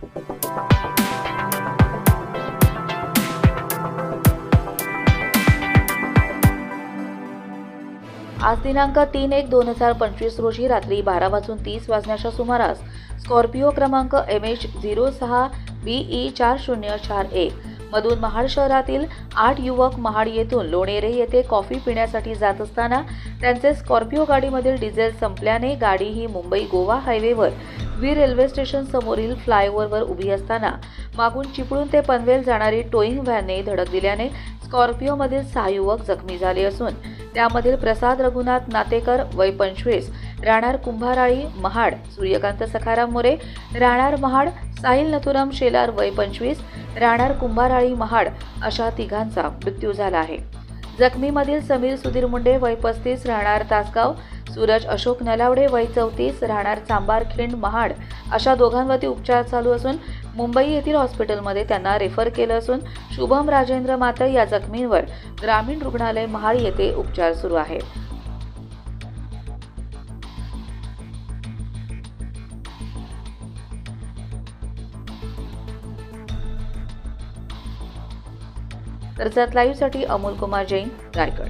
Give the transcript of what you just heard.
आज दिनांक तीन एक दोन हजार पंचवीस रोजी रात्री बारा वाजून तीस वाजण्याच्या सुमारास स्कॉर्पिओ क्रमांक एम एच झिरो सहा बीई चार शून्य चार एक मधून महाड शहरातील आठ युवक महाड येथून लोणेरे येथे कॉफी पिण्यासाठी जात असताना त्यांचे स्कॉर्पिओ गाडीमधील डिझेल संपल्याने गाडी ही मुंबई गोवा हायवेवर वी रेल्वे स्टेशन समोरील फ्लायओव्हरवर उभी असताना मागून चिपळूण ते पनवेल जाणारी टोईंग व्हॅनने धडक दिल्याने स्कॉर्पिओमधील सहा युवक जखमी झाले असून त्यामधील प्रसाद रघुनाथ नातेकर वय पंचवीस राहणार कुंभाराळी महाड सूर्यकांत सखाराम मोरे राहणार महाड साहिल नथुराम शेलार वय पंचवीस राहणार कुंभाराळी महाड अशा तिघांचा मृत्यू झाला आहे. जखमीमधील समीर सुधीर मुंडे वय पस्तीस राहणार तासगाव सूरज अशोक नलावडे वय चौतीस राहणार चांबारखिंड महाड अशा दोघांवरती उपचार चालू असून मुंबई येथील हॉस्पिटलमध्ये त्यांना रेफर केलं असून शुभम राजेंद्र मात्र या जखमींवर ग्रामीण रुग्णालय महाड येथे उपचार सुरू आहेत तर लाईव्हसाठी अमोल कुमार जैन रायगड.